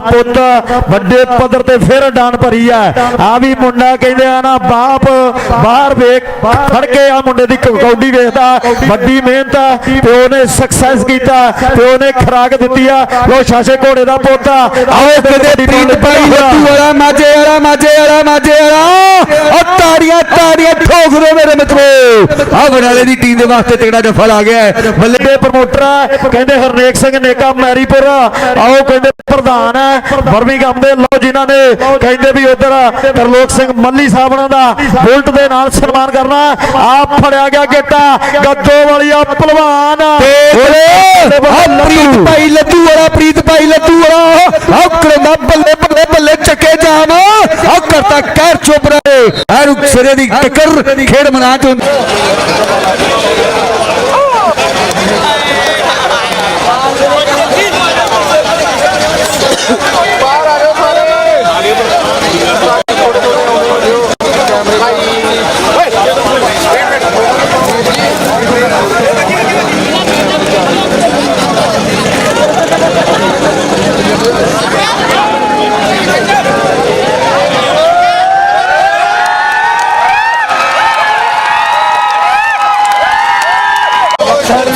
ਪੁੱਤ ਵੱਡੇ ਪੱਧਰ ਤੇ ਫਿਰ ਡਾਨ ਭਰੀ ਆ। ਆ ਵੀ ਮੁੰਡਾ ਕਹਿੰਦੇ ਆ ਨਾ ਬਾਪ ਬਾਹਰ ਵੇਖ ਖੜ ਕੇ ਆ ਮੁੰਡੇ ਦੀ ਕੌਡੀ ਵੇਖਦਾ ਵੱਡੀ ਮਿਹਨਤ ਆ ਪਿਓ ਨੇ ਸਕਸੈਸ ਕੀਤਾ ਪਿਓ ਨੇ ਖਰਾਕ ਦਿੱਤੀ ਆ। ਲੋ ਸ਼ਾਸ਼ੇ ਘੋੜੇ ਦਾ ਪੁੱਤ ਆ। ਆਓ ਕਦੇ ਪ੍ਰੀਤ ਭਾਈ ਲੱਤੂ ਵਾਲਾ ਮਾਝੇ ਵਾਲਾ ਮਾਝੇ ਵਾਲਾ ਮਾਝੇ ਵਾਲਾ। ਤਾੜੀਆਂ ਠੋਕ ਮੇਰੇ ਮਿੱਤਰੋ। ਆ ਬਨਾਲੇ ਦੀ ਟੀਮ ਦੇ ਵਾਸਤੇ ਤਗੜਾ ਜਫਲ ਆ ਗਿਆ ਹੈ। ਬੱਲੇ ਦੇ ਪ੍ਰਮੋਟਰ ਆ ਕਹਿੰਦੇ ਹਰਨੇਕ ਸਿੰਘ ਨੇਕਾ ਮੈਰੀਪੁਰ ਆਓ ਕਹਿੰਦੇ ਪ੍ਰਧਾਨ ਹੈ ਬਰਮਿੰਗਮ ਦੇ। ਲੋ ਜਿਨ੍ਹਾਂ ਨੇ, ਕਹਿੰਦੇ ਵੀ ਉਧਰ ਤਰਲੋਕ ਸਿੰਘ ਮੱਲੀ ਸਾਹਿਬਾਂ ਦਾ ਬੁਲਟ ਦੇ ਨਾਲ ਸਨਮਾਨ ਕਰਨਾ ਆਪ ਫੜਿਆ ਗਿਆ ਗੇਟਾ ਗੱਦੋ ਵਾਲੀਆ ਪਹਿਲਵਾਨ ਓਏ ਆ ਪ੍ਰੀਤ ਭਾਈ ਲੱਤੂ ਵਾਲਾ ਪ੍ਰੀਤ ਭਾਈ ਲੱਤੂ ਵਾਲਾ ਆ ਕਰਦਾ ਬੱਲੇ ਬੱਲੇ ਬੱਲੇ ਚੱਕੇ ਜਾਮ ਆ ਕਰਤਾ ਕਹਿਰ ਚੁੱਪ ਰਹੇ। ਦੀ ਟੱਕਰ ਖੇਡ ਮਨਾ ਚ Sağ olun.